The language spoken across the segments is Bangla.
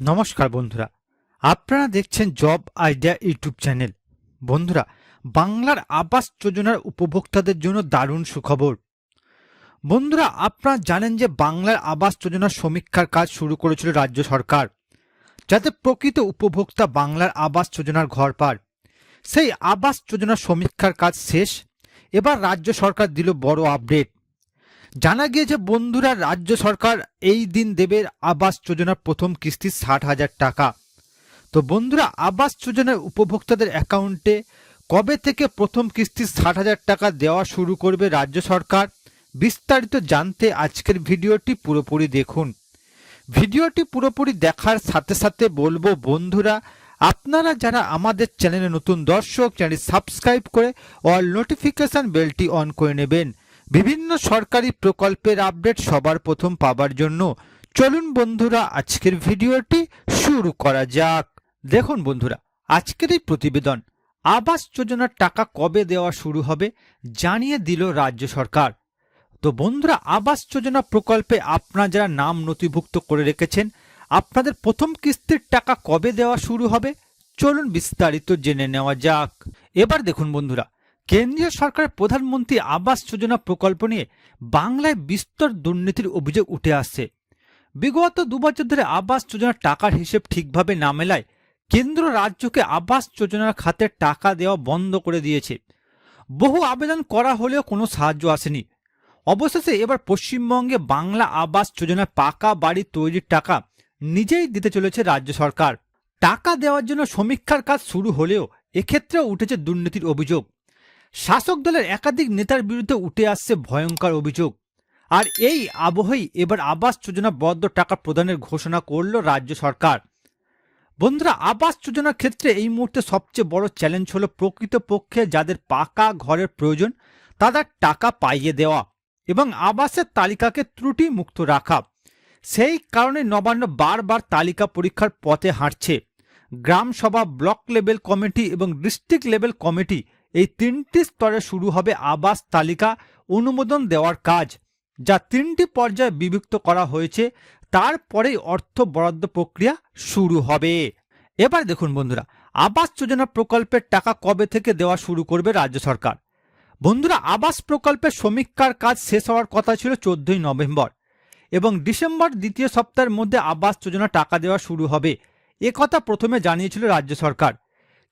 নমস্কার বন্ধুরা। আপনারা দেখছেন জব আইডিয়া ইউটিউব চ্যানেল। বন্ধুরা, বাংলার আবাস যোজনার উপভোক্তাদের জন্য দারুণ সুখবর। বন্ধুরা, আপনারা জানেন যে বাংলার আবাস যোজনার সমীক্ষার কাজ শুরু করেছিল রাজ্য সরকার, যাতে প্রকৃত উপভোক্তা বাংলার আবাস যোজনার ঘর পার। সেই আবাস যোজনার সমীক্ষার কাজ শেষ, এবার রাজ্য সরকার দিল বড় আপডেট জানা গিয়েছে বন্ধুরা, রাজ্য সরকার এই দিন দেবে আবাস যোজনার প্রথম কিস্তি ষাট হাজার টাকা। তো বন্ধুরা, আবাস যোজনার উপভোক্তাদের অ্যাকাউন্টে কবে থেকে প্রথম কিস্তি ষাট হাজার টাকা দেওয়া শুরু করবে রাজ্য সরকার, বিস্তারিত জানতে আজকের ভিডিওটি পুরোপুরি দেখুন। ভিডিওটি পুরোপুরি দেখার সাথে সাথে বলব, বন্ধুরা, আপনারা যারা আমাদের চ্যানেলে নতুন দর্শক চ্যানেল সাবস্ক্রাইব করে অল নোটিফিকেশন বেলটি অন করে নেবেন। বিভিন্ন সরকারি প্রকল্পের আপডেট সবার প্রথম পাবার জন্য চলুন বন্ধুরা, আজকের ভিডিওটি শুরু করা যাক। দেখুন বন্ধুরা, আজকের এই প্রতিবেদন, আবাস যোজনার টাকা কবে দেওয়া শুরু হবে জানিয়ে দিল রাজ্য সরকার। তো বন্ধুরা, আবাস যোজনা প্রকল্পে আপনারা যারা নাম নথিভুক্ত করে রেখেছেন, আপনাদের প্রথম কিস্তির টাকা কবে দেওয়া শুরু হবে? চলুন বিস্তারিত জেনে নেওয়া যাক। এবার দেখুন বন্ধুরা কেন্দ্রীয় সরকারের প্রধানমন্ত্রী আবাস যোজনা প্রকল্প নিয়ে বাংলায় বিস্তর দুর্নীতির অভিযোগ উঠে আসছে। বিগত দুবছর ধরে আবাস যোজনার টাকার হিসেব ঠিকভাবে না মেলায় কেন্দ্র রাজ্যকে আবাস যোজনার খাতে টাকা দেওয়া বন্ধ করে দিয়েছে। বহু আবেদন করা হলেও কোনো সাহায্য আসেনি। অবশেষে এবার পশ্চিমবঙ্গে বাংলা আবাস যোজনায় পাকা বাড়ি তৈরির টাকা নিজেই দিতে চলেছে রাজ্য সরকার। টাকা দেওয়ার জন্য সমীক্ষার কাজ শুরু হলেও এক্ষেত্রেও উঠেছে দুর্নীতির অভিযোগ। শাসক দলের একাধিক নেতার বিরুদ্ধে উঠে আসছে ভয়ঙ্কর অভিযোগ। আর এই আবহেই এবার আবাস যোজনা বদ্ধ টাকা প্রদানের ঘোষণা করল রাজ্য সরকার। বন্ধুরা, আবাস যোজনার ক্ষেত্রে এই মুহূর্তে সবচেয়ে বড় চ্যালেঞ্জ হলো প্রকৃতপক্ষে যাদের পাকা ঘরের প্রয়োজন, তাদের টাকা পাইয়ে দেওয়া এবং আবাসের তালিকাকে ত্রুটি মুক্ত রাখা। সেই কারণে নবান্ন বারবার তালিকা পরীক্ষার পথে হাঁটছে। গ্রাম সভা ব্লক লেভেল কমিটি এবং ডিস্ট্রিক্ট লেভেল কমিটি এই তিনটি স্তরে শুরু হবে আবাস তালিকা অনুমোদন দেওয়ার কাজ, যা তিনটি পর্যায়ে বিভক্ত করা হয়েছে। তারপরেই অর্থ বরাদ্দ প্রক্রিয়া শুরু হবে। এবার দেখুন বন্ধুরা, আবাস যোজনা প্রকল্পের টাকা কবে থেকে দেওয়া শুরু করবে রাজ্য সরকার? বন্ধুরা, আবাস প্রকল্পের সমীক্ষার কাজ শেষ হওয়ার কথা ছিল চোদ্দই নভেম্বর এবং ডিসেম্বর দ্বিতীয় সপ্তাহের মধ্যে আবাস যোজনা টাকা দেওয়া শুরু হবে। কথা প্রথমে জানিয়েছিল রাজ্য সরকার।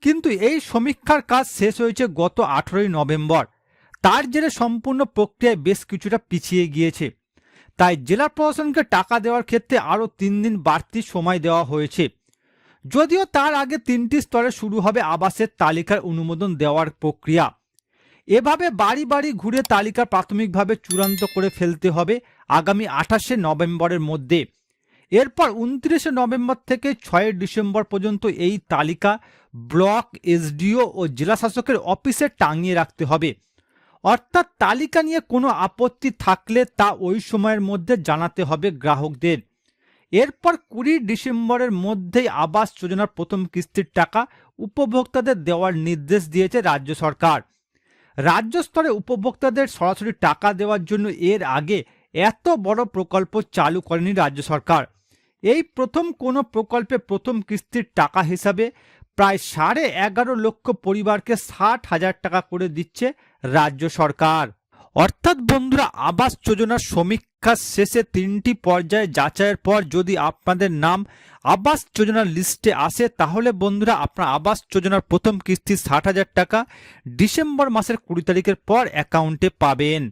কিন্তু এই সমীক্ষার কাজ শেষ হয়েছে গত আঠেরোই নভেম্বর। তার জেরে সম্পূর্ণ প্রক্রিয়ায় বেশ কিছুটা পিছিয়ে গিয়েছে। তাই জেলা প্রশাসনকে টাকা দেওয়ার ক্ষেত্রে আরও তিন দিন বাড়তি সময় দেওয়া হয়েছে। যদিও তার আগে তিনটি স্তরে শুরু হবে আবাসের তালিকার অনুমোদন দেওয়ার প্রক্রিয়া। এভাবে বাড়ি বাড়ি ঘুরে তালিকা প্রাথমিকভাবে চূড়ান্ত করে ফেলতে হবে আগামী আঠাশে নভেম্বরের মধ্যে। এরপর উনত্রিশে নভেম্বর থেকে ছয় ডিসেম্বর পর্যন্ত এই তালিকা ব্লক, এসডিও ও জেলা শাসকের অফিসে টাঙিয়ে রাখতে হবে। অর্থাৎ তালিকা নিয়ে কোনো আপত্তি থাকলে তা ওই সময়ের মধ্যে জানাতে হবে গ্রাহকদের। এরপর কুড়ি ডিসেম্বরের মধ্যেই আবাস যোজনার প্রথম কিস্তির টাকা উপভোক্তাদের দেওয়ার নির্দেশ দিয়েছে রাজ্য সরকার। রাজ্য স্তরে উপভোক্তাদের সরাসরি টাকা দেওয়ার জন্য এর আগে এত বড় প্রকল্প চালু করেনি রাজ্য সরকার। এই প্রথম কোনো প্রকল্পে প্রথম কিস্তির টাকা হিসাবে প্রায় সাড়ে এগারো লক্ষ পরিবারকে ষাট হাজার টাকা করে দিচ্ছে রাজ্য সরকার। অর্থাৎ বন্ধুরা, আবাস যোজনার সমীক্ষা শেষে তিনটি পর্যায়ে যাচাইয়ের পর যদি আপনাদের নাম আবাস যোজনার লিস্টে আসে, তাহলে বন্ধুরা আপনার আবাস যোজনার প্রথম কিস্তি ষাট হাজার টাকা ডিসেম্বর মাসের কুড়ি তারিখের পর অ্যাকাউন্টে পাবেন।